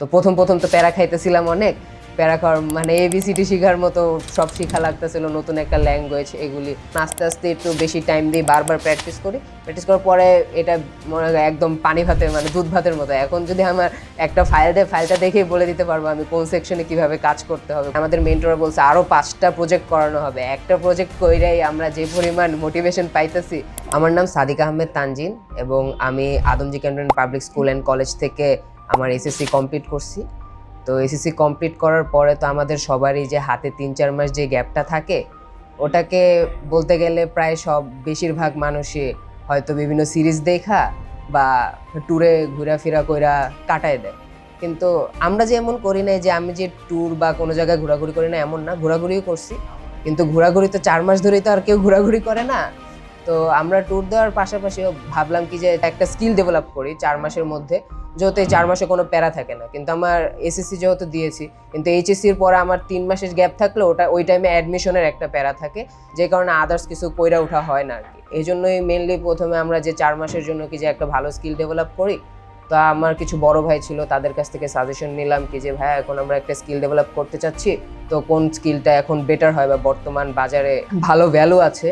তো প্রথম প্রথম তো প্যারা খাইতেছিলাম অনেক। প্যারা খাওয়ার মানে এবিসিটি শেখার মতো সব শিখা লাগতেছিল, নতুন একটা ল্যাঙ্গুয়েজ এগুলি। আস্তে আস্তে একটু বেশি টাইম দিয়ে বারবার প্র্যাকটিস করি। প্র্যাকটিস করার পরে এটা মনে হয় একদম পানি ভাতের মানে দুধ ভাতের মতো। এখন যদি আমার একটা ফাইল দেয় ফাইলটা দেখেই বলে দিতে পারব আমি কোন সেকশনে কীভাবে কাজ করতে হবে। আমাদের মেন্টর বলছে আরও পাঁচটা প্রজেক্ট করানো হবে। একটা প্রজেক্ট কইরাই আমরা যে পরিমাণ মোটিভেশন পাইতেছি। আমার নাম সাদিক আহমেদ তানজিন এবং আমি Adamjee canton public school and college থেকে আমার এসএসসি কমপ্লিট করছি। তো এসএসসি কমপ্লিট করার পরে তো আমাদের সবারই যে হাতে তিন চার মাস যে গ্যাপটা থাকে, ওটাকে বলতে গেলে প্রায় সব বেশিরভাগ মানুষই হয়তো বিভিন্ন সিরিজ দেখা বা ট্যুরে ঘোরাফেরা কইরা কাটায় দেয়। কিন্তু আমরা যে এমন করি নাই যে আমি যে ট্যুর বা কোনো জায়গায় ঘোরাঘুরি করি না, এমন না, ঘোরাঘুরিও করছি। কিন্তু ঘোরাঘুরি তো চার মাস ধরেই তো আর কেউ ঘোরাঘুরি করে না। তো আমরা ট্যুর দেওয়ার পাশাপাশিও ভাবলাম কি যে একটা স্কিল ডেভেলপ করি চার মাসের মধ্যে। যেহেতু এই চার মাসে কোনো প্যারা থাকে না, কিন্তু আমার এসএসসি যেহেতু দিয়েছি, কিন্তু এইচএসসির পরে আমার তিন মাসের গ্যাপ থাকলে ওটা, ওই টাইমে অ্যাডমিশনের একটা প্যারা থাকে, যে কারণে আদার্স কিছু কইরা ওঠা হয় না আর কি এই জন্যই মেনলি প্রথমে আমরা যে চার মাসের জন্য কি যে একটা ভালো স্কিল ডেভেলপ করি, তো আমার কিছু বড় ভাই ছিল, তাদের কাছ থেকে সাজেশন নিলাম কি যে, ভাই, এখন আমরা একটা স্কিল ডেভেলপ করতে চাচ্ছি, তো কোন স্কিলটা এখন বেটার হয় বা বর্তমান বাজারে ভালো ভ্যালু আছে?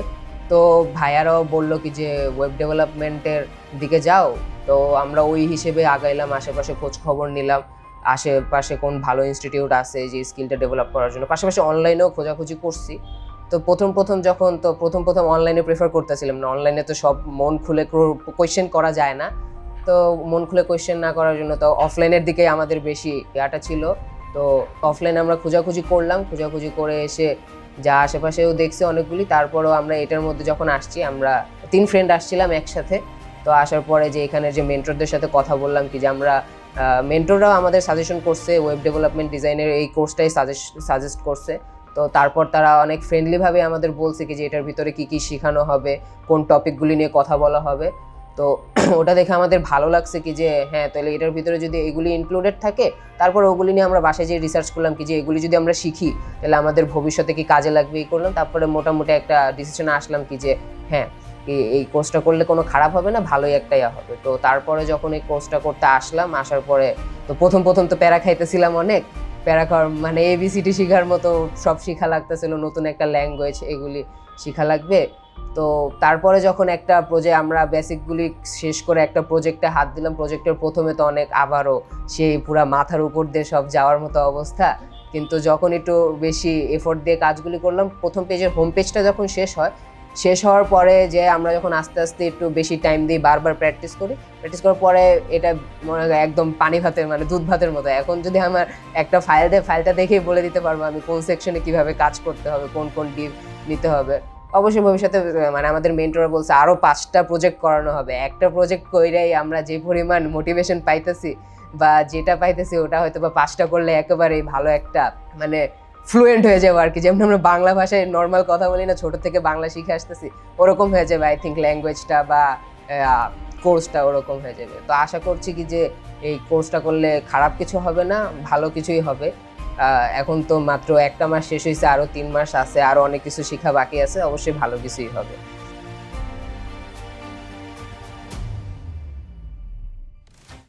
তো ভাইয়ারাও বলল কি যে ওয়েব ডেভেলপমেন্টের দিকে যাও। তো আমরা ওই হিসেবে আগাইলাম, আশেপাশে খোঁজ খবর নিলাম। আশেপাশে কোন ভালো ইনস্টিটিউট আছে যে স্কিলটা ডেভেলপ করার জন্য। পাশাপাশি অনলাইনেও খোঁজাখুঁজি করছি। তো প্রথম প্রথম যখন, তো প্রথম প্রথম অনলাইনে প্রেফার করতেছিলাম না। অনলাইনে তো সব মন খুলে কোয়েশ্চেন করা যায় না। তো মন খুলে কোয়েশ্চেন না করার জন্য তো অফলাইনের দিকে আমাদের বেশি ইয়াটা ছিল। তো অফলাইনে আমরা খোঁজাখুঁজি করলাম। খোঁজাখুঁজি করে এসে যা আশেপাশেও দেখছি অনেকগুলি, তারপরেও আমরা এটার মধ্যে যখন আসছি, আমরা তিন ফ্রেন্ড আসছিলাম একসাথে। তো আসার পরে যে এখানে যে মেন্টরদের সাথে কথা বললাম কি যে আমরা মেন্টররাও আমাদের সাজেশন করছে ওয়েব ডেভেলপমেন্ট ডিজাইনের এই কোর্সটাই সাজেস্ট সাজেস্ট করছে। তো তারপর তারা অনেক ফ্রেন্ডলিভাবে আমাদের বলছে কি যে এটার ভিতরে কি কি শেখানো হবে, কোন টপিকগুলি নিয়ে কথা বলা হবে। তো ওটা দেখে আমাদের ভালো লাগছে কি যে হ্যাঁ তাহলে এটার ভিতরে যদি এগুলি ইনক্লুডেড থাকে, তারপর ওগুলি নিয়ে আমরা বাসায় যে রিসার্চ করলাম কি যে এগুলি যদি আমরা শিখি, তাহলে আমাদের ভবিষ্যতে কি কাজে লাগবে এই করলাম। তারপরে মোটামুটি একটা ডিসিশনে আসলাম কি যে হ্যাঁ এই- কোর্সটা করলে কোনো খারাপ হবে না, ভালোই একটা ইয়া হবে। তো তারপরে যখন এই কোর্সটা করতে আসলাম, আসার পরে তো প্রথম প্রথম তো প্যারা খাইতেছিলাম অনেক প্যারা খাওয়ার মানে এবিসিটি শেখার মতো সব শেখা লাগতেছিল, নতুন একটা ল্যাঙ্গুয়েজ এগুলি শেখা লাগবে। তো তারপরে যখন একটা প্রজেক্ট আমরা বেসিকগুলি শেষ করে একটা প্রজেক্টে হাত দিলাম প্রজেক্টের প্রথমে তো অনেক আবারও সেই পুরা মাথার উপর দিয়ে সব যাওয়ার মতো অবস্থা। কিন্তু যখন একটু বেশি এফোর্ট দিয়ে কাজগুলি করলাম, প্রথম পেজের হোম পেজটা যখন শেষ হয় শেষ হওয়ার পরে যে আমরা যখন আস্তে আস্তে একটু বেশি টাইম দিই বারবার প্র্যাকটিস করি প্র্যাকটিস করার পরে এটা মনে হয় একদম পানি ভাতের মানে দুধ ভাতের মতো। এখন যদি আমার একটা ফাইল দেয় ফাইলটা দেখেই বলে দিতে পারব আমি কোন সেকশনে কীভাবে কাজ করতে হবে, কোন কোন ডিপ নিতে হবে। অবশ্যই ভবিষ্যতে মানে আমাদের মেন্টর বলছে আরও পাঁচটা প্রজেক্ট করানো হবে। একটা প্রজেক্ট কইরাই আমরা যে পরিমাণ মোটিভেশন পাইতেছি বা যেটা পাইতেছি ওটা হয়তো বা পাঁচটা করলে একেবারেই ভালো একটা মানে ফ্লুয়েন্ট হয়ে যাব আর কি। যেমন আমরা বাংলা ভাষায় নর্মাল কথা বলি না, ছোট থেকে বাংলা শিখে আসতেছি, ওরকম হয়ে যাবে আই থিঙ্ক ল্যাঙ্গুয়েজটা বা কোর্সটা ওরকম হয়ে যাবে। তো আশা করছি কি যে এই কোর্সটা করলে খারাপ কিছু হবে না, ভালো কিছুই হবে। এখন তো মাত্র একটা মাস শেষ হয়েছে আরও তিন মাস আছে আরও অনেক কিছু শেখা বাকি আছে, অবশ্যই ভালো কিছুই হবে।